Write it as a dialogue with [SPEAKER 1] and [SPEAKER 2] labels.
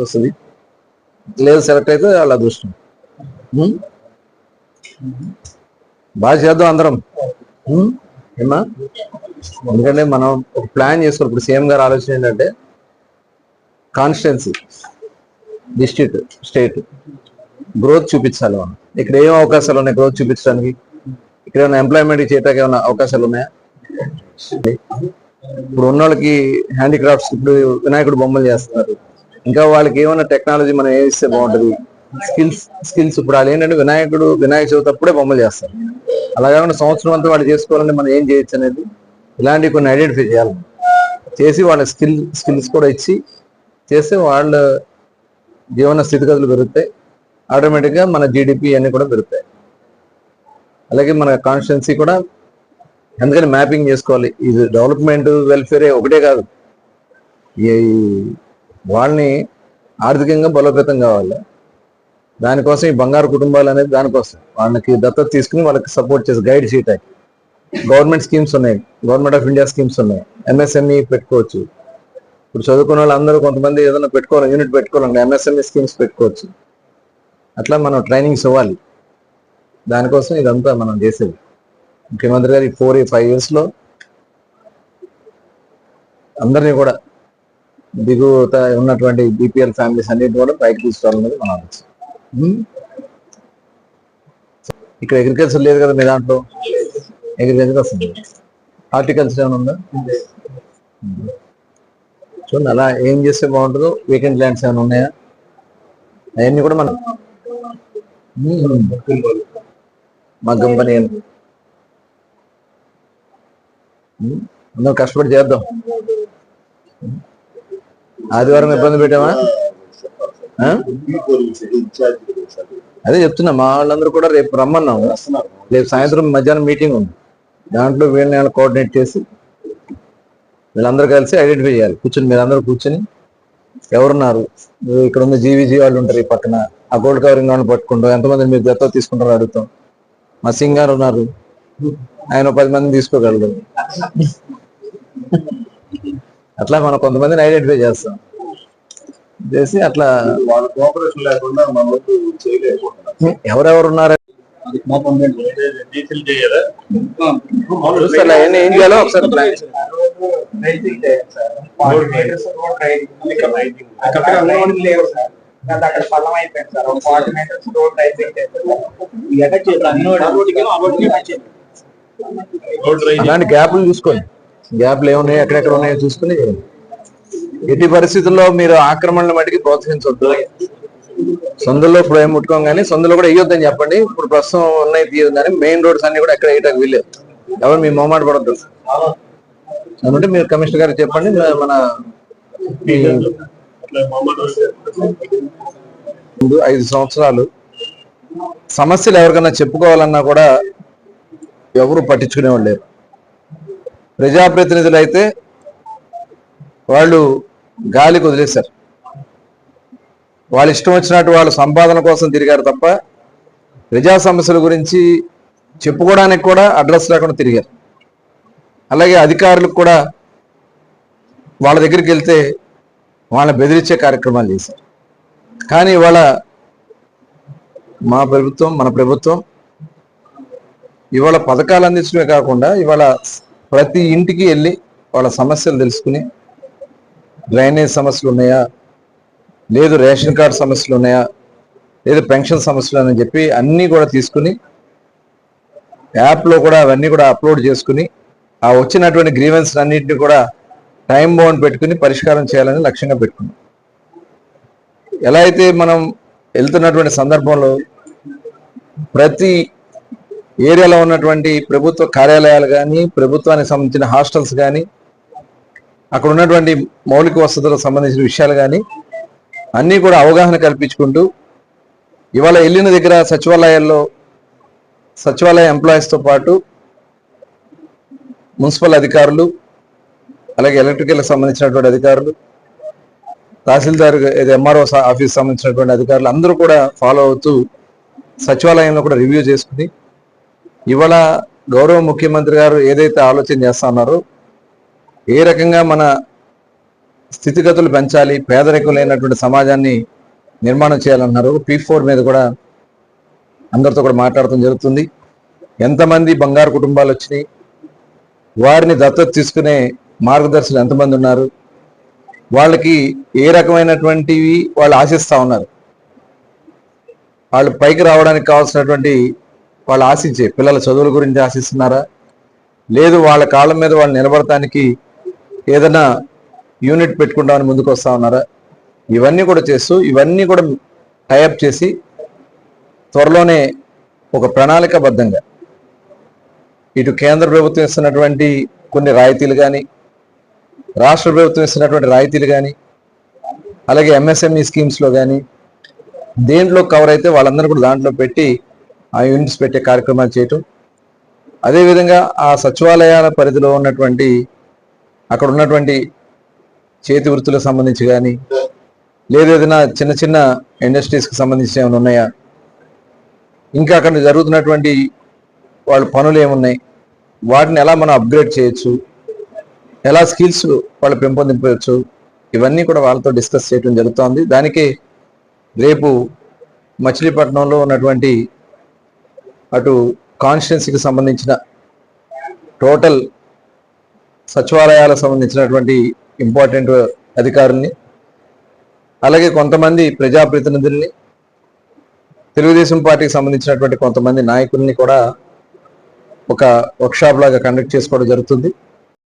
[SPEAKER 1] వస్తుంది. లేదు సెలెక్ట్ అయితే వాళ్ళ అదృష్టం? బాగా చేద్దాం అందరం? ఏమా ఎందుకంటే మనం ఒక ప్లాన్ చేసుకోవాలి ఇప్పుడు సీఎం గారు ఆలోచన ఏంటంటే కాన్స్టిట్యున్సీ డిస్ట్రిక్ట్ స్టేట్ గ్రోత్ చూపించాలి మనం. ఇక్కడ ఏం అవకాశాలు ఉన్నాయి గ్రోత్ చూపించడానికి? ఇక్కడ ఏమైనా ఎంప్లాయ్మెంట్ చేయడానికి ఏమైనా అవకాశాలు ఉన్నాయా? ఇప్పుడు ఉన్న వాళ్ళకి హ్యాండిక్రాఫ్ట్స్ ఇప్పుడు వినాయకుడు బొమ్మలు చేస్తున్నారు. ఇంకా వాళ్ళకి ఏమైనా టెక్నాలజీ మనం ఏమి ఇస్తే బాగుంటుంది? స్కిల్స్ స్కిల్స్ ఇప్పుడు వాళ్ళు ఏంటంటే వినాయకుడు వినాయక చవితి అప్పుడే బొమ్మలు చేస్తారు. అలా కాకుండా సంవత్సరం అంతా వాళ్ళు చేసుకోవాలంటే మనం ఏం చేయొచ్చు అనేది? ఇలాంటివి కొన్ని ఐడెంటిఫై చేయాలి. చేసి వాళ్ళ స్కిల్ స్కిల్స్ కూడా ఇచ్చి చేస్తే వాళ్ళ జీవన స్థితిగతులు పెరుగుతాయి. ఆటోమేటిక్గా మన జీడిపి అన్నీ కూడా పెరుగుతాయి. అలాగే మన కాన్స్టిట్యున్సీ కూడా అందుకని మ్యాపింగ్ చేసుకోవాలి. ఇది డెవలప్మెంట్ వెల్ఫేర్ ఒకటే కాదు. ఈ వాళ్ళని ఆర్థికంగా బలోపేతం కావాలి. దానికోసం ఈ బంగారు కుటుంబాలు అనేది దానికోసం. వాళ్ళకి దత్తత తీసుకుని వాళ్ళకి సపోర్ట్ చేసి గైడ్ చేయటానికి గవర్నమెంట్ స్కీమ్స్ ఉన్నాయి. గవర్నమెంట్ ఆఫ్ ఇండియా స్కీమ్స్ ఉన్నాయి. ఎంఎస్ఎంఈ పెట్టుకోవచ్చు. ఇప్పుడు చదువుకున్న వాళ్ళందరూ కొంతమంది ఏదైనా పెట్టుకోవాలి యూనిట్ పెట్టుకోవాలండి ఎంఎస్ఎంఈ స్కీమ్స్ పెట్టుకోవచ్చు. అట్లా మనం ట్రైనింగ్స్ ఇవ్వాలి. దానికోసం ఇదంతా మనం చేసేది. ముఖ్యమంత్రి గారు ఈ ఫోర్ ఫైవ్ ఇయర్స్లో అందరినీ కూడా దిగువ ఉన్నటువంటి బీపీఎల్ ఫ్యామిలీస్ అన్నింటి కూడా పైకి తీసుకురావాలనేది మన ఆలోచన. ఇక్కడ అగ్రికల్చర్ లేదు కదా మీ దాంట్లో? అగ్రికల్చర్ వస్తుంది. హార్టికల్చర్ ఏమైనా ఉందా? చూడండి అలా ఏం చేస్తే బాగుంటుందో వీకెండ్ ల్యాండ్స్ ఏమైనా ఉన్నాయా? అవన్నీ కూడా మనం మగ్గం పని అందరం కష్టపడి చేద్దాం. ఆదివారం ఇబ్బంది పెట్టామా అదే చెప్తున్నా మా వాళ్ళందరూ కూడా రేపు రమ్మన్నాము రేపు సాయంత్రం మధ్యాహ్నం మీటింగ్ ఉంది. దాంట్లో వీళ్ళని కోఆర్డినేట్ చేసి వీళ్ళందరూ కలిసి ఐడెంటిఫై చేయాలి. కూర్చొని మీరందరూ కూర్చొని ఎవరున్నారు? ఇక్కడ ఉన్న జీవీజీ వాళ్ళు ఉంటారు ఈ పక్కన. ఆ గోల్డ్ కవరింగ్ వాళ్ళని పట్టుకుంటాం ఎంతమంది మీరు దత్తా తీసుకుంటారో అడుగుతాం. మా సింగ్ గారు ఉన్నారు. ఆయన పది మందిని తీసుకోగలరు. అట్లా మనం కొంతమందిని ఐడెంటిఫై చేస్తాం. చేసి అట్లా
[SPEAKER 2] వాళ్ళ కోఆపరేషన్ లేకుండా మన
[SPEAKER 1] ఎవరెవరు ఉన్నారు ఏం చేయాలో? ఒకసారి ప్లాన్
[SPEAKER 3] అక్కడ పల్లం అయిపోయింది సార్. ఫార్టీ మీటర్స్ రోడ్ అయిపోయింది
[SPEAKER 2] రోడ్ రైజ్
[SPEAKER 1] అలాంటి గ్యాప్లు చూసుకోండి. గ్యాప్లు ఏమున్నాయి ఎక్కడెక్కడ ఉన్నాయో చూసుకుని ఎట్టి పరిస్థితుల్లో మీరు ఆక్రమణల మటుకి ప్రోత్సహించవద్దు సొందుల్లో ఇప్పుడు ఏం ముట్టుకోం కానీ సొందులో కూడా వేయొద్దని చెప్పండి. ఇప్పుడు ప్రస్తుతం ఉన్నాయి తీయదు కానీ మెయిన్ రోడ్స్ అన్ని కూడా ఎక్కడ వేయటానికి వీలేదు ఎవరు మీ మొహమాట పడద్దు. కాబట్టి మీరు కమిషనర్ గారికి చెప్పండి మన ముందు ఐదు సంవత్సరాలు సమస్యలు ఎవరికైనా చెప్పుకోవాలన్నా కూడా ఎవరు పట్టించుకునేవాళ్ళు లేరు. ప్రజాప్రతినిధులు అయితే వాళ్ళు గాలికి వదిలేశారు. వాళ్ళ ఇష్టం వచ్చినట్టు వాళ్ళు సంపాదన కోసం తిరిగారు తప్ప ప్రజా సమస్యల గురించి చెప్పుకోవడానికి కూడా అడ్రస్ లేకుండా తిరిగారు. అలాగే అధికారులకు కూడా వాళ్ళ దగ్గరికి వెళ్తే వాళ్ళని బెదిరించే కార్యక్రమాలు చేశారు. కానీ ఇవాళ మా ప్రభుత్వం మన ప్రభుత్వం ఇవాళ పథకాలు అందించడమే కాకుండా ఇవాళ ప్రతి ఇంటికి వెళ్ళి వాళ్ళ సమస్యలు తెలుసుకుని డ్రైనేజ్ సమస్యలు ఉన్నాయా? లేదు రేషన్ కార్డు సమస్యలు ఉన్నాయా? లేదు పెన్షన్ సమస్యలు అని చెప్పి అన్నీ కూడా తీసుకుని యాప్లో కూడా అవన్నీ కూడా అప్లోడ్ చేసుకుని ఆ వచ్చినటువంటి గ్రీవెన్స్ అన్నింటినీ కూడా టైం బౌండ్ పెట్టుకుని పరిష్కారం చేయాలని లక్ష్యంగా పెట్టుకున్నాం. ఎలా అయితే మనం వెళ్తున్నటువంటి సందర్భంలో ప్రతి ఏరియాలో ఉన్నటువంటి ప్రభుత్వ కార్యాలయాలు కానీ ప్రభుత్వానికి సంబంధించిన హాస్టల్స్ కానీ అక్కడ ఉన్నటువంటి మౌలిక వసతులకు సంబంధించిన విషయాలు కానీ అన్నీ కూడా అవగాహన కల్పించుకుంటూ ఇవాళ వెళ్ళిన దగ్గర సచివాలయాల్లో సచివాలయ ఎంప్లాయీస్తో పాటు మున్సిపల్ అధికారులు అలాగే ఎలక్ట్రికల్ సంబంధించినటువంటి అధికారులు తహసీల్దార్ ఇది ఎంఆర్ఓ ఆఫీస్ సంబంధించినటువంటి అధికారులు అందరూ కూడా ఫాలో అవుతూ సచివాలయంలో కూడా రివ్యూ చేసుకుని ఇవాళ గౌరవ ముఖ్యమంత్రి గారు ఏదైతే ఆలోచన చేస్తున్నారో ఏ రకంగా మన స్థితిగతులు పెంచాలి పేదరికం లేనటువంటి సమాజాన్ని నిర్మాణం చేయాలన్నారు. పీ ఫోర్ మీద కూడా అందరితో కూడా మాట్లాడటం జరుగుతుంది. ఎంతమంది బంగారు కుటుంబాలు వచ్చినాయి వారిని దత్తత తీసుకునే మార్గదర్శులు ఎంతమంది ఉన్నారు వాళ్ళకి ఏ రకమైనటువంటివి వాళ్ళు ఆశిస్తూ ఉన్నారు వాళ్ళు పైకి రావడానికి కావాల్సినటువంటి వాళ్ళు ఆశించే పిల్లల చదువుల గురించి ఆశిస్తున్నారా? లేదు వాళ్ళ కాళ్ళ మీద వాళ్ళు నిలబడటానికి ఏదైనా యూనిట్ పెట్టుకుంటామని ముందుకు వస్తా ఉన్నారా? ఇవన్నీ కూడా చేస్తూ ఇవన్నీ కూడా టైఅప్ చేసి త్వరలోనే ఒక ప్రణాళికబద్ధంగా ఇటు కేంద్ర ప్రభుత్వం ఇస్తున్నటువంటి కొన్ని రాయితీలు కానీ రాష్ట్ర ప్రభుత్వం ఇస్తున్నటువంటి రాయితీలు కానీ అలాగే ఎంఎస్ఎంఈ స్కీమ్స్లో కానీ దేంట్లో కవర్ అయితే వాళ్ళందరూ కూడా దాంట్లో పెట్టి ఆ యూనిట్స్ పెట్టే కార్యక్రమాలు చేయటం. అదేవిధంగా ఆ సచివాలయాల పరిధిలో ఉన్నటువంటి అక్కడ ఉన్నటువంటి చేతి వృత్తులకు సంబంధించి కానీ లేదు ఏదైనా చిన్న చిన్న ఇండస్ట్రీస్కి సంబంధించి ఏమైనా ఉన్నాయా? ఇంకా అక్కడ జరుగుతున్నటువంటి వాళ్ళ పనులు ఏమున్నాయి? వాటిని ఎలా మనం అప్గ్రేడ్ చేయొచ్చు? ఎలా స్కిల్స్ వాళ్ళు పెంపొందించవచ్చు ఇవన్నీ కూడా వాళ్ళతో డిస్కస్ చేయడం జరుగుతోంది. దానికి రేపు మచిలీపట్నంలో ఉన్నటువంటి అటు కాన్స్టిట్యున్సీకి సంబంధించిన టోటల్ సచివాలయాలకు సంబంధించినటువంటి ఇంపార్టెంట్ అధికారుల్ని అలాగే కొంతమంది ప్రజాప్రతినిధుల్ని తెలుగుదేశం పార్టీకి సంబంధించినటువంటి కొంతమంది నాయకుల్ని కూడా ఒక వర్క్షాప్ లాగా కండక్ట్ చేసుకోవడం జరుగుతుంది.